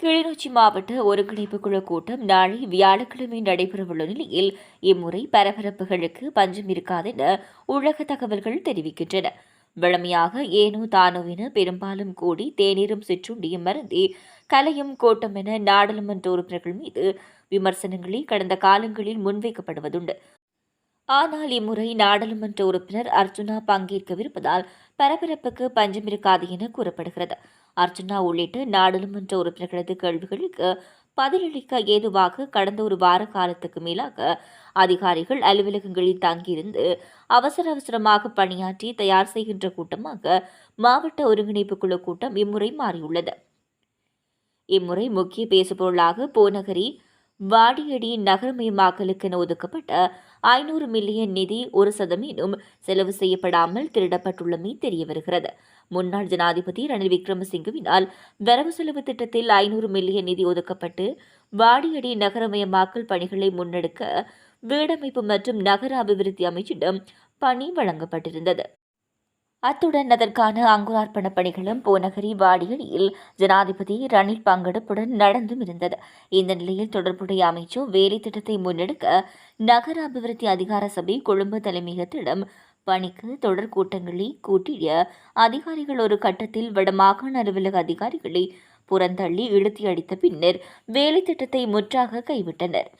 கிளிநொச்சி மாவட்ட ஒருங்கிணைப்பு குழு கூட்டம் நாளை வியாழக்கிழமை நடைபெறவுள்ள நிலையில் இம்முறை பரபரப்புகளுக்கு பஞ்சம் இருக்காதென உலக தகவல்கள் தெரிவிக்கின்றன. வழமையாக ஏனோ தானோவின பெரும்பாலும் கூடி தேநீரும் சிற்றுண்டியும் மருந்தி கலையும் கோட்டம் என நாடாளுமன்ற உறுப்பினர்கள் மீது விமர்சனங்களே கடந்த காலங்களில் முன்வைக்கப்படுவதுண்டு. ஆனால் இம்முறை நாடாளுமன்ற உறுப்பினர் அர்ஜுனா பங்கேற்கவிருப்பதால் பரபரப்புக்கு பஞ்சம் இருக்காது என கூறப்படுகிறது. அர்ஜுனா உள்ளிட்ட நாடாளுமன்ற உறுப்பினர்களது கேள்விகளுக்கு பதிலளிக்க ஏதுவாக கடந்த ஒரு வார காலத்துக்கு மேலாக அதிகாரிகள் அலுவலகங்களில் தங்கியிருந்து அவசர அவசரமாக பணியாற்றி தயார் செய்கின்ற கூட்டமாக மாவட்ட ஒருங்கிணைப்பு குழு கூட்டம் இம்முறை மாறியுள்ளது. இம்முறை முக்கிய பேசுபொருளாக போனகரி வாடியடி நகரமயமாக்கலுக்கென ஒதுக்கப்பட்ட ஐநூறு மில்லியன் நிதி ஒரு சதமீனும் செலவு செய்யப்படாமல் திருடப்பட்டுள்ளமை தெரியவருகிறது. முன்னாள் ஜனாதிபதி ரணில் விக்ரமசிங்கவினால் வரவு செலவு திட்டத்தில் ஐநூறு மில்லியன் நிதி ஒதுக்கப்பட்டு வாடியடி நகரமயமாக்கல் பணிகளை முன்னெடுக்க வீடமைப்பு மற்றும் நகர அபிவிருத்தி அமைச்சிடம் பணி வழங்கப்பட்டிருந்தது. அத்துடன் அதற்கான அங்குரார்ப்பண பணிகளும் போனகரி வாடியடியில் ஜனாதிபதி ரணில் பங்கெடுப்புடன் நடந்தும் இருந்தது. இந்த நிலையில் தொடர்புடைய அமைச்சர் வேலை திட்டத்தை முன்னெடுக்க நகர அபிவிருத்தி அதிகார சபை கொழும்பு தலைமையகத்திடம் பணிக்கு தொடர் கூட்டங்களை கூட்டிய அதிகாரிகள் ஒரு கட்டத்தில் வடமாகாண அலுவலக அதிகாரிகளை புறந்தள்ளி இழுத்தி அடித்த பின்னர் வேலை திட்டத்தை முற்றாக கைவிட்டனர்.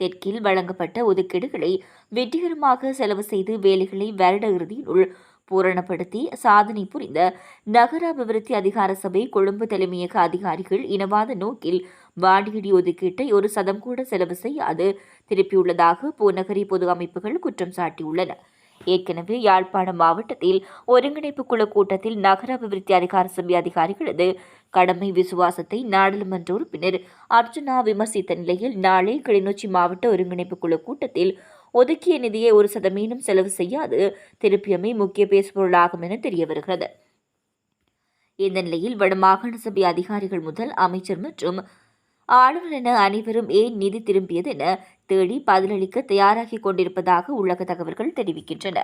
தெற்கில் வழங்கப்பட்ட ஒதுக்கீடுகளை வெற்றிகரமாக செலவு செய்து வேலைகளை வருட இறுதியினுள் பூரணப்படுத்தி சாதனை புரிந்த நகர அபிவிருத்தி அதிகார சபை கொழும்பு தலைமையக அதிகாரிகள் இனவாத நோக்கில் வாடியடி ஒதுக்கீட்டை ஒரு சதம் கூட செலவு செய்யாது திருப்பியுள்ளதாக பூநகரி பொது அமைப்புகள் குற்றம் சாட்டியுள்ளன. ஏற்கனவே யாழ்ப்பாணம் மாவட்டத்தில் ஒருங்கிணைப்பு குழு கூட்டத்தில் நகர அபிவிருத்தி அதிகார சபை அதிகாரிகளது கடமை விசுவாசத்தை நாடாளுமன்ற உறுப்பினர் அர்ஜுனா விமர்சித்த நிலையில் நாளை கிளிநொச்சி மாவட்ட ஒருங்கிணைப்பு குழு கூட்டத்தில் ஒதுக்கிய நிதியை ஒரு சதமீனம் செலவு செய்யாது. திருப்பியமை முக்கிய பேசுபொருளாகும் என தெரிய வருகிறது இந்த நிலையில் வடமாகாண சபை அதிகாரிகள் முதல் அமைச்சர் மற்றும் ஆளுநர் என அனைவரும் ஏன் நிதி திரும்பியது என தேடி பதிலளிக்க தயாராகிக் கொண்டிருப்பதாக உள்ளக தகவல்கள் தெரிவிக்கின்றன.